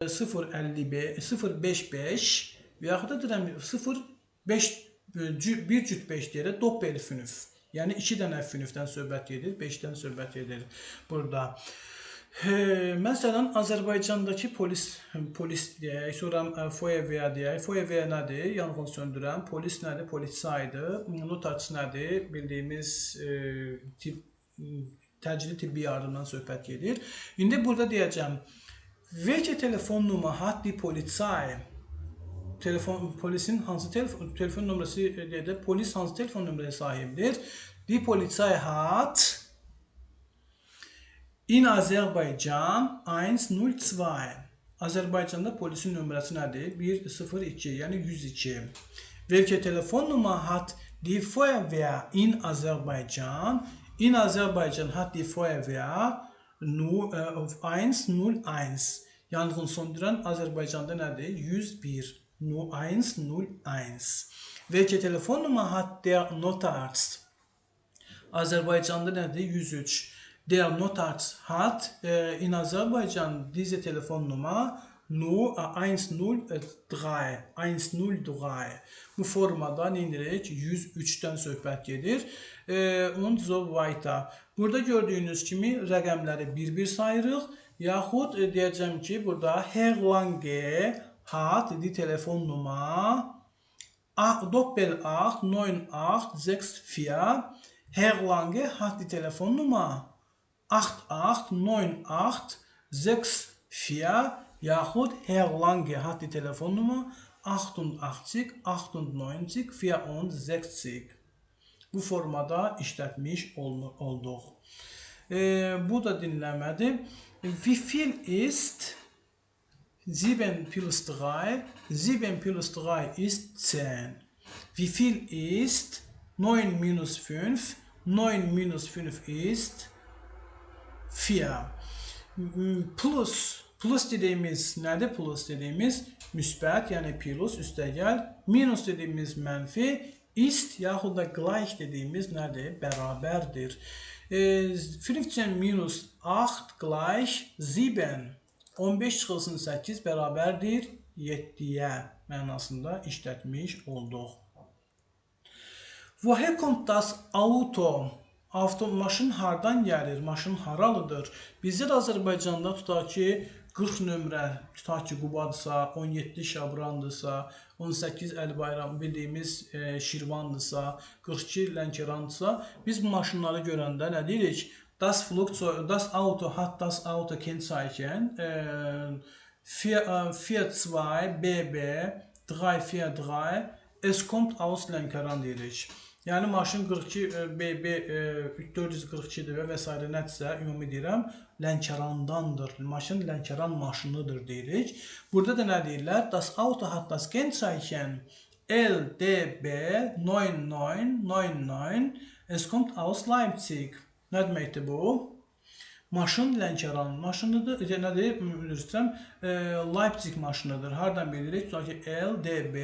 055 055 və yaxud da deyirəm 05 bir cüt 5 deyirək doppel fünüf. Yəni 2 dənə fünüfdən söhbət gedir, 5-dən söhbət gedir burada. He, məsələn Azərbaycandakı polis polis deyək, sonra e, FOEV deyək. FOEV nədir? Yanğın söndürən. Polis nədir? Polisaydır. Notarçı nədir? Bildiyimiz e, tip təcili tibbi yardımdan söhbət gedir. İndi burada deyəcəm Welche Telefonnummer die Polizei? Telefon polisin hansı telefon telefon nömrəsi deyəndə polis hansı telefon nömrəyə sahibdir? Die Polizei hat in Azerbaycan 102. Azərbaycanda polisin nömrəsi nədir? 102, yəni 102. Welche Telefonnummer hat die Feuerwehr in Azerbaycan? In Azerbaycan hat die Feuerwehr nu, e, 101. Yanğın söndürən Azərbaycanda nədir? 101. Nu 101. Welche Telefonnummer hat der Notarzt? Azerbaycanda nədir? 103. Der Notarzt hat e, in Aserbaidschan diese Telefonnummer nur 103 103 bu formada nə edirik 103-dən söhbət gedir. E, und so weiter burada gördüyünüz kimi rəqəmləri bir-bir sayırıq yaxud e, deyəcəm ki burada Herlange hat die Telefonnummer Doppel 8 9864 Herlange hat die Telefonnummer 889864 yaxud Herlange hat die Telefonnummer 88 98 64. Bu formada işlətmiş olduq. E, bu da dinləmədir. Wie viel ist 7 plus 3? 7 plus 3 ist 10. Wie viel ist 9 minus 5? 9 minus 5 ist 4. Plus Plus dediyimiz nədir? Plus dediyimiz müsbət, yəni plus üstəgəl. Minus dediyimiz mənfi, ist yaxud da gleich dediyimiz nədir? Bərabərdir. E, 15 minus 8 gleich 7. 15 çıxılsın 8 bərabərdir 7-yə mənasında işlətmiş olduq. Woher kommt das Auto? Avto maşın hardan gəlir? Maşın haralıdır? Bizlər Azərbaycanda tutaq ki, 40 nömrə tutaq ki, Qubadsa, 17 Şabrandırsa, 18 Əlibayram bildiyimiz e, Şirvandırsa, 42 Lənkərandırsa, biz bu maşınları görəndə nə deyirik? Das Flugzeug, das Auto hat das Auto Kennzeichen e, 42 BB 343 Es kommt aus Lənkəran deyirik. Yəni maşın 42 BB 442-dir və və s. nədirsə, ümumi deyirəm, Lənkərandandır. Maşın Lənkəran maşınıdır deyirik. Burada da nə deyirlər? Das Auto hat das Kennzeichen LDB 9999. Es kommt aus Leipzig. Nə deməkdir bu? Maşın Lənkəran maşınıdır. Nədir? Üzr istəyirəm. Leipzig maşınıdır. Hardan bilirik? Tutaq ki, LDB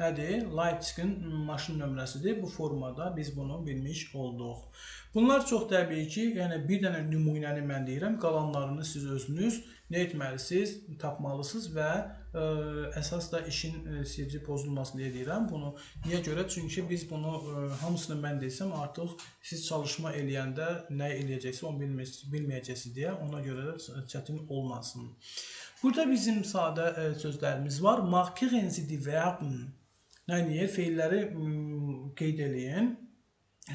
nədir? Leipzigin maşın nömrəsidir. Bu formada biz bunu bilmiş olduq. Bunlar çox təbii ki, yəni bir dənə nümunəni mən deyirəm, qalanlarını siz özünüz nə etməlisiniz, tapmalısınız və ə, əsas da işin ə, sirri pozulmasın deyə deyirəm. Bunu niyə görə? Çünki biz bunu ə, hamısını mən desəm, artıq siz çalışma eləyəndə nə eləyəcəksiniz, onu bilməyəcəksiniz, bilməyəcəksiniz deyə ona görə də çətin olmasın. Burada bizim sadə ə, sözlərimiz var. Markieren Sie die Verben Yəni feilləri qeyd eləyin.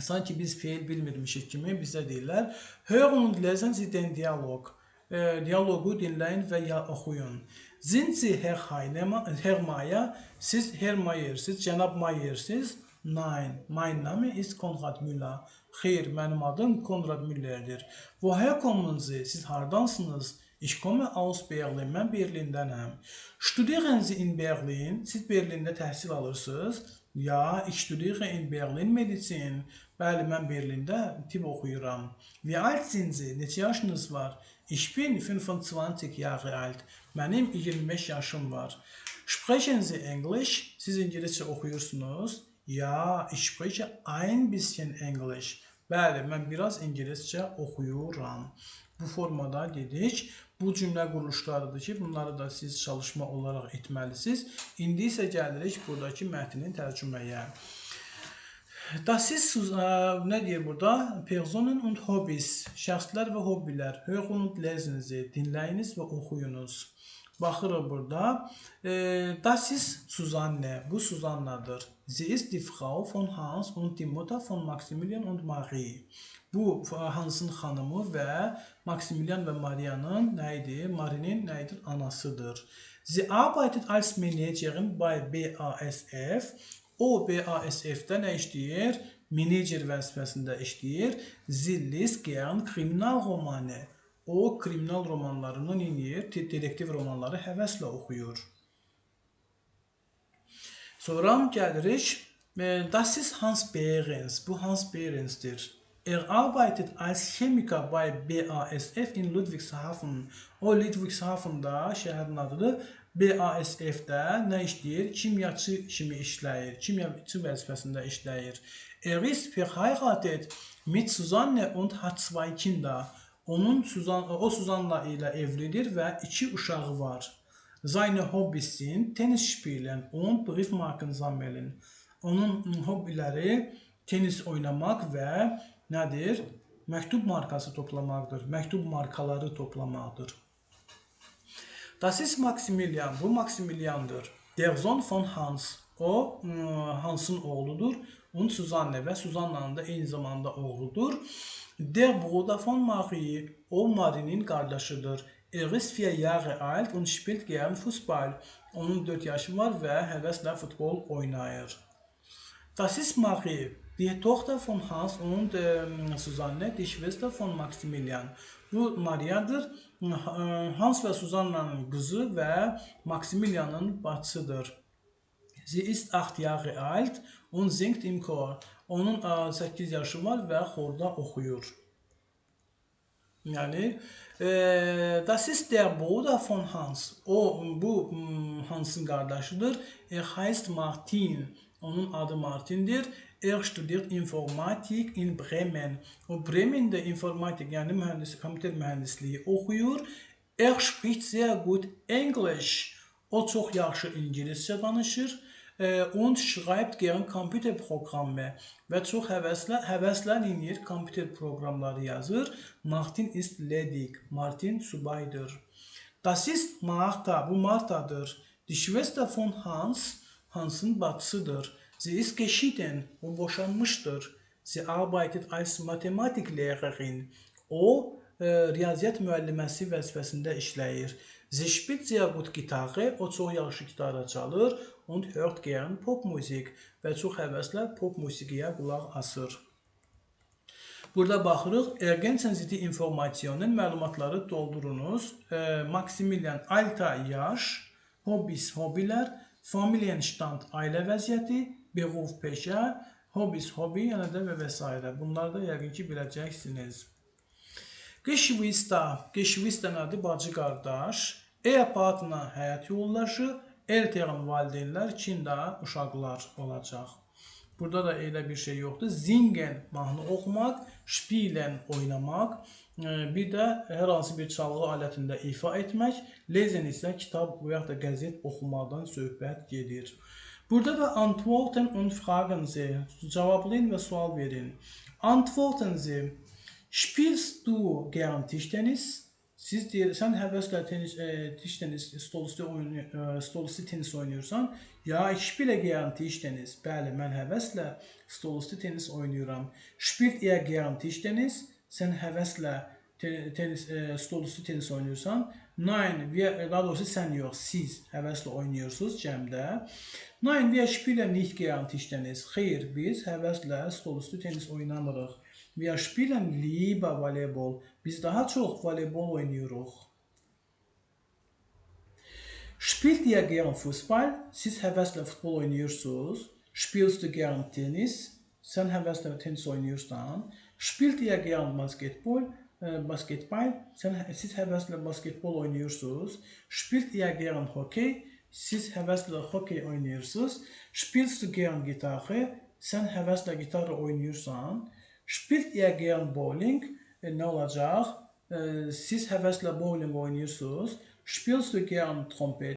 Sanki biz feil bilmirmişik kimi bizə deyirlər. Hören lesen Sie den Dialog. E, dialoqu dinləyin və ya oxuyun. Sind Sie Herr Heinemann, Herr Mayer? Siz Herr Mayer, siz cənab Mayersiniz? Nein, mein Name ist Konrad Müller. Xeyr, mənim adım Konrad Müllerdir. Woher kommen Sie? Siz hardansınız? Ich komme aus Berlin. Mən Berlindənəm. Studieren Sie in Berlin? Siz Berlində təhsil alırsınız? Ja, ich studiere in Berlin Medizin. Bəli, mən Berlində tibb oxuyuram. Wie alt sind Sie? Neçə yaşınız var? Ich bin 25 Jahre alt. Mənim 25 yaşım var. Sprechen Sie English? Siz ingiliscə oxuyursunuz? Ja, ich spreche ein bisschen English. Bəli, mən biraz ingiliscə oxuyuram. Bu formada dedik. bu cümlə quruluşlarıdır ki, bunları da siz çalışma olaraq etməlisiniz. İndi isə gəlirik buradakı mətnin tərcüməyə. Das ist nə deyir burada? Personen und Hobbys, şəxslər və hobbilər. Hören und lesen Sie, dinləyiniz və oxuyunuz. Baxırıq burada. E, das ist Susanne. Bu Susannadır. Sie ist die Frau von Hans und die Mutter von Maximilian und Marie. Bu Hansın xanımı və Maximilian və Marianın nə idi? Marinin nə idi? Anasıdır. Sie arbeitet als Managerin bei BASF. O BASF-də nə işləyir? Menecer vəzifəsində işləyir. Zillis gern kriminalromanı. O kriminal romanlarını neyir? Detektiv romanları həvəslə oxuyur. Sonra gəlirik. Das ist Hans Behrens. Bu Hans Behrens'tir. Er arbeitet als Chemiker bei BASF in Ludwigshafen. O Ludwigshafen'da şəhərin adıdır. BASF-də nə işləyir? Kimyaçı kimi işləyir. Kimyaçı vəzifəsində işləyir. Er ist verheiratet mit Susanne und hat zwei Kinder. Onun Suzan o Suzanla ilə evlidir və iki uşağı var. Seine Hobbys sind Tennis spielen und Briefmarken sammeln. Onun hobbiləri tenis oynamaq və nədir? Məktub markası toplamaqdır. Məktub markaları toplamaqdır. Das ist Maximilian. Bu Maximiliandır. Der Sohn von Hans. O Hansın oğludur. Und Susanne və Susannanın da eyni zamanda oğludur. Der Bruder Marie. O Marie'nin qardaşıdır. Er ist vier Jahre alt und spielt gern Fußball. Onun 4 yaşı var və həvəslə futbol oynayır. Das ist Marie. Die Tochter von Hans und äh, Susanne, die Schwester von Maximilian. Bu Mariadır. Hans və Susannanın qızı və Maximilianın bacısıdır. Sie ist 8 Jahre alt und singt im Chor. Onun 8 yaşı var və xorda oxuyur. Yəni e, das ist der Bruder von Hans. O bu Hansın qardaşıdır. Er heißt Martin. Onun adı Martindir. Er studiert Informatik in Bremen. O Bremen'də informatik, yəni mühəndis, kompüter mühəndisliyi oxuyur. Er spricht sehr gut English. O çox yaxşı ingiliscə danışır. Und schreibt gern Computerprogramme və çox həvəslə həvəslə eləyir kompüter proqramları yazır. Martin ist ledig. Martin subaydır. Das ist Martha. Bu Marthadır. Die Schwester von Hans. Hansın bacısıdır. Sie ist geschieden. O boşanmışdır. Sie arbeitet als Mathematiklehrerin. O e, riyaziyyat müəlliməsi vəzifəsində işləyir. Sie spielt sehr gut Gitarre. O çox yaxşı gitara çalır und hört gern Popmusik və çox həvəslə pop musiqiyə qulaq asır. Burada baxırıq, ergänzen Sie die Informationen, məlumatları doldurunuz. E, Maximilian Alta yaş, Hobbys, hobilər, Familienstand, ailə vəziyyəti, Beruf, peşə, Hobbys, hobi, yəni də və və s. Bunları da yəqin ki, biləcəksiniz. Geschwister, Geschwister nədir? Bacı qardaş. Ehepartner, həyat yoldaşı. Eltern valideynlər, ikində uşaqlar olacaq. Burada da elə bir şey yoxdur. Zingen mahnı oxumaq, spielen oynamaq, bir də hər hansı bir çalğı alətində ifa etmək, lesen isə kitab və yaxud da qəzet oxumaqdan söhbət gedir. Burada da antworten und fragen Sie. Cevaplayın və sual verin. Antworten Sie. Spielst du gern Tischtennis? Siz deyir, sən həvəslə tenis, e, tiş tenis, stol üstü oyun, e, stol üstü tenis oynayırsan, ya ich spiele gern Tischtennis. Bəli, mən həvəslə stol üstü tenis oynayıram. Spielt ihr gern Tischtennis? Sən həvəslə tenis, e, stol üstü tenis oynayırsan. Nein, wir, daha doğrusu sən yox, siz həvəslə oynayırsınız cəmdə. Nein, wir spielen nicht gern Tischtennis. Xeyr, biz həvəslə stol üstü tenis oynamırıq. Wir spielen lieber Volleyball. Biz daha çox voleybol oynayırıq. Spielt ihr gern Fußball? Siz həvəslə futbol oynayırsınız. Spielst du gern Tennis? Sən həvəslə tenis oynayırsan. Spielt ihr gern Basketball? Basketball. Sən siz həvəslə basketbol oynayırsınız. Spielt ihr gern Hockey? Siz həvəslə hokey oynayırsınız. Spielst du gern Gitarre? Sən həvəslə gitarra oynayırsan. Spielt ihr gern bowling? E, nə olacaq? e, siz həvəslə bowling oynayırsınız. Spielst du gern Trompet?